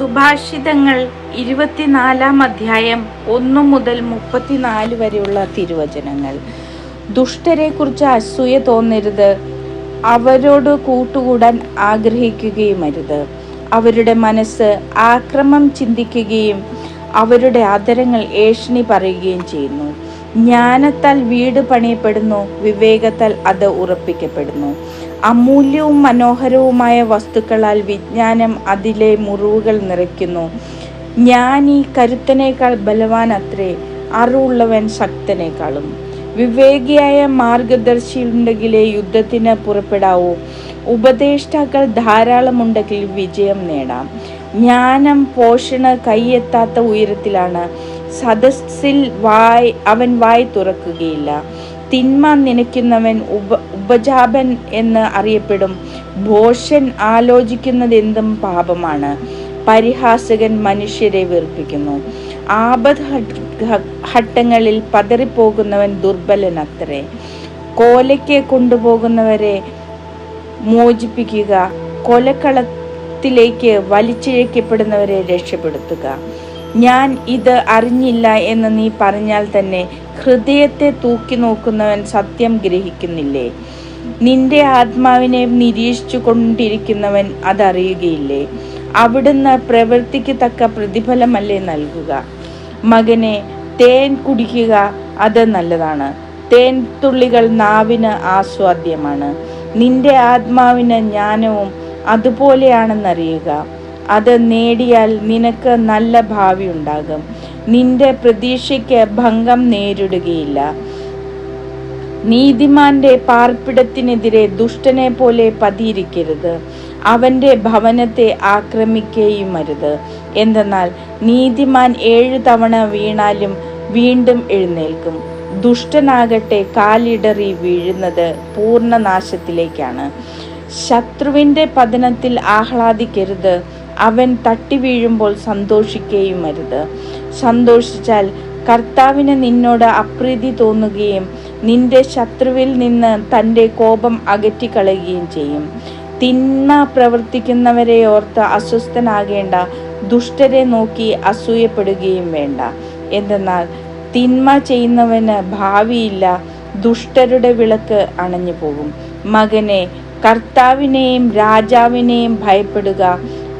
സുഭാഷിതങ്ങൾ ഇരുപത്തിനാലാം അധ്യായം ഒന്നു മുതൽ മുപ്പത്തിനാല് വരെയുള്ള തിരുവചനങ്ങൾ. ദുഷ്ടരെക്കുറിച്ച് അസൂയ തോന്നരുത്. അവരോട് കൂട്ടുകൂടാൻ ആഗ്രഹിക്കുകയും അരുത് അവരുടെ മനസ്സ് ആക്രമം ചിന്തിക്കുകയും അവരുടെ ആദരങ്ങൾ ഏഷണി പറയുകയും ചെയ്യുന്നു. ജ്ഞാനത്താൽ വീട് പണിയപ്പെടുന്നു വിവേകത്താൽ അത് ഉറപ്പിക്കപ്പെടുന്നു. അമൂല്യവും മനോഹരവുമായ വസ്തുക്കളാൽ വിജ്ഞാനം അതിലെ മുറിവുകൾ നിറയ്ക്കുന്നു. ജ്ഞാനി കരുത്തനേക്കാൾ ബലവാൻ അത്രേ അറിവുള്ളവൻ ശക്തനേക്കാളും. വിവേകിയായ മാർഗദർശിയുണ്ടെങ്കിലേ യുദ്ധത്തിന് പുറപ്പെടാവൂ. ഉപദേഷ്ടാക്കൾ ധാരാളമുണ്ടെങ്കിൽ വിജയം നേടാം. ജ്ഞാനം പോഷണ കൈയെത്താത്ത ഉയരത്തിലാണ് സദസ്സിൽ വായ് അവൻ വായ് തുറക്കുകയില്ല. തിന്മ നനയ്ക്കുന്നവൻ ഉപ ഉപജാപൻ എന്ന് അറിയപ്പെടും. ഭോഷൻ ആലോചിക്കുന്നത് എന്തും പാപമാണ്. പരിഹാസകൻ മനുഷ്യരെ വീർപ്പിക്കുന്നു ആപത് ഹട്ടങ്ങളിൽ പതറിപ്പോകുന്നവൻ ദുർബലനത്രേ. കോലയ്ക്ക് കൊണ്ടുപോകുന്നവരെ മോചിപ്പിക്കുക. കൊലക്കളത്തിലേക്ക് വലിച്ചിഴക്കപ്പെടുന്നവരെ രക്ഷപ്പെടുത്തുക. ഞാൻ ഇത് അറിഞ്ഞില്ല എന്ന് നീ പറഞ്ഞാൽ തന്നെ ഹൃദയത്തെ തൂക്കി നോക്കുന്നവൻ സത്യം ഗ്രഹിക്കുന്നില്ലേ? നിന്റെ ആത്മാവിനെ നിരീക്ഷിച്ചു കൊണ്ടിരിക്കുന്നവൻ അതറിയുകയില്ലേ? അവിടുന്ന് പ്രവൃത്തിക്ക് തക്ക പ്രതിഫലമല്ലേ നൽകുക? മകനെ തേൻ കുടിക്കുക അത് നല്ലതാണ്. തേൻ തുള്ളികൾ നാവിന് ആസ്വാദ്യമാണ്. നിന്റെ ആത്മാവിന് ജ്ഞാനവും അതുപോലെയാണെന്നറിയുക. അത് നേടിയാൽ നിനക്ക് നല്ല ഭാവി ഉണ്ടാകും. നിന്റെ പ്രതീക്ഷയ്ക്ക് ഭംഗം നേരിടുകയില്ല. നീതിമാന്റെ പാർപ്പിടത്തിനെതിരെ ദുഷ്ടനെ പോലെ പതിയിരിക്കരുത്. അവന്റെ ഭവനത്തെ ആക്രമിക്കുകയും അരുത് എന്തെന്നാൽ നീതിമാൻ ഏഴു തവണ വീണാലും വീണ്ടും എഴുന്നേൽക്കും. ദുഷ്ടനാകട്ടെ കാലിടറി വീഴുന്നത് പൂർണനാശത്തിലേക്കാണ്. ശത്രുവിന്റെ പതനത്തിൽ ആഹ്ലാദിക്കരുത്. അവൻ തട്ടി വീഴുമ്പോൾ സന്തോഷിക്കുകയുമരുത് സന്തോഷിച്ചാൽ കർത്താവിന് നിന്നോട് അപ്രീതി തോന്നുകയും നിന്റെ ശത്രുവിൽ നിന്ന് തന്റെ കോപം അകറ്റിക്കളയുകയും ചെയ്യും. തിന്മ പ്രവർത്തിക്കുന്നവരെ ഓർത്ത് അസ്വസ്ഥനാകേണ്ട ദുഷ്ടരെ നോക്കി അസൂയപ്പെടുകയും വേണ്ട. എന്തെന്നാൽ തിന്മ ചെയ്യുന്നവന് ഭാവിയില്ല ദുഷ്ടരുടെ വിളക്ക് അണഞ്ഞു പോകും മകനെ കർത്താവിനെയും രാജാവിനെയും ഭയപ്പെടുക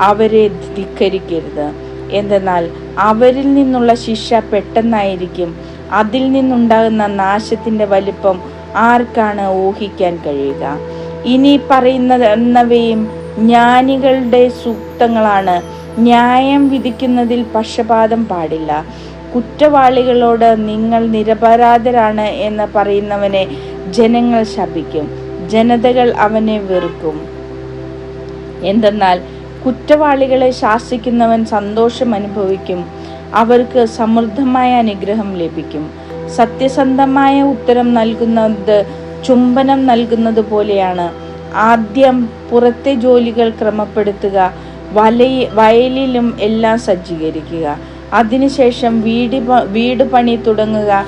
അവരെ ധിക്കരിക്കരുത്. എന്തെന്നാൽ അവരിൽ നിന്നുള്ള ശിക്ഷ പെട്ടെന്നായിരിക്കും. അതിൽ നിന്നുണ്ടാകുന്ന നാശത്തിന്റെ വലിപ്പം ആർക്കാണ് ഊഹിക്കാൻ കഴിയുക? ഇനി പറയുന്നവയും ജ്ഞാനികളുടെ സൂക്തങ്ങളാണ്. ന്യായം വിധിക്കുന്നതിൽ പക്ഷപാതം പാടില്ല. കുറ്റവാളികളോട് നിങ്ങൾ നിരപരാധരാണ് എന്ന് പറയുന്നവനെ ജനങ്ങൾ ശപിക്കും. ജനതകൾ അവനെ വെറുക്കും. എന്തെന്നാൽ കുറ്റവാളികളെ ശാസിക്കുന്നവൻ സന്തോഷം അനുഭവിക്കും. അവർക്ക് സമൃദ്ധമായ അനുഗ്രഹം ലഭിക്കും. സത്യസന്ധമായ ഉത്തരം നൽകുന്നത് ചുംബനം നൽകുന്നത് പോലെയാണ്. ആദ്യം പുറത്തെ ജോലികൾ ക്രമപ്പെടുത്തുക വലയി വയലിലും എല്ലാം സജ്ജീകരിക്കുക. അതിനുശേഷം വീട് വീട് പണി തുടങ്ങുക.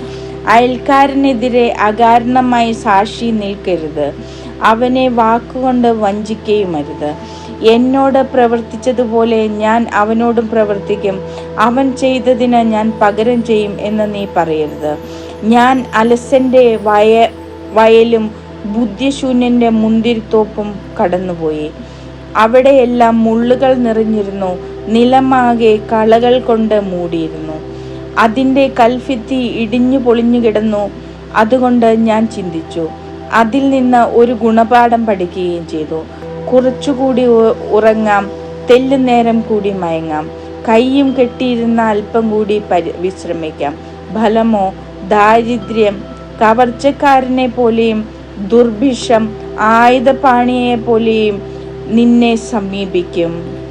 അയൽക്കാരനെതിരെ അകാരണമായി സാക്ഷി നിൽക്കരുത്. അവനെ വാക്കുകൊണ്ട് വഞ്ചിക്കുകയുമരുത്. എന്നോട് പ്രവർത്തിച്ചതുപോലെ ഞാൻ അവനോടും പ്രവർത്തിക്കും. അവൻ ചെയ്തതിന് ഞാൻ പകരം ചെയ്യും എന്ന് നീ പറയരുത്. ഞാൻ അലസന്റെ വയ വയലും ബുദ്ധിശൂന്യന്റെ മുന്തിരിത്തോപ്പും കടന്നുപോയി. അവിടെയെല്ലാം മുള്ളുകൾ നിറഞ്ഞിരുന്നു. നിലമാകെ കളകൾ കൊണ്ട് മൂടിയിരുന്നു. അതിന്റെ കൽഫിത്തി ഇടിഞ്ഞു പൊളിഞ്ഞു കിടന്നു. അതുകൊണ്ട് ഞാൻ ചിന്തിച്ചു. അതിൽ നിന്ന് ഒരു ഗുണപാഠം പഠിക്കുകയും ചെയ്തു. കുറച്ചുകൂടി ഉറങ്ങാം. തെല്ലുനേരം കൂടി മയങ്ങാം. കൈയും കെട്ടിയിരുന്ന അല്പം കൂടി പരി വിശ്രമിക്കാം. ഫലമോ? ദാരിദ്ര്യം. കവർച്ചക്കാരനെ പോലെയും ദുർഭിഷം ആയുധപാണിയെ പോലെയും നിന്നെ സമീപിക്കും.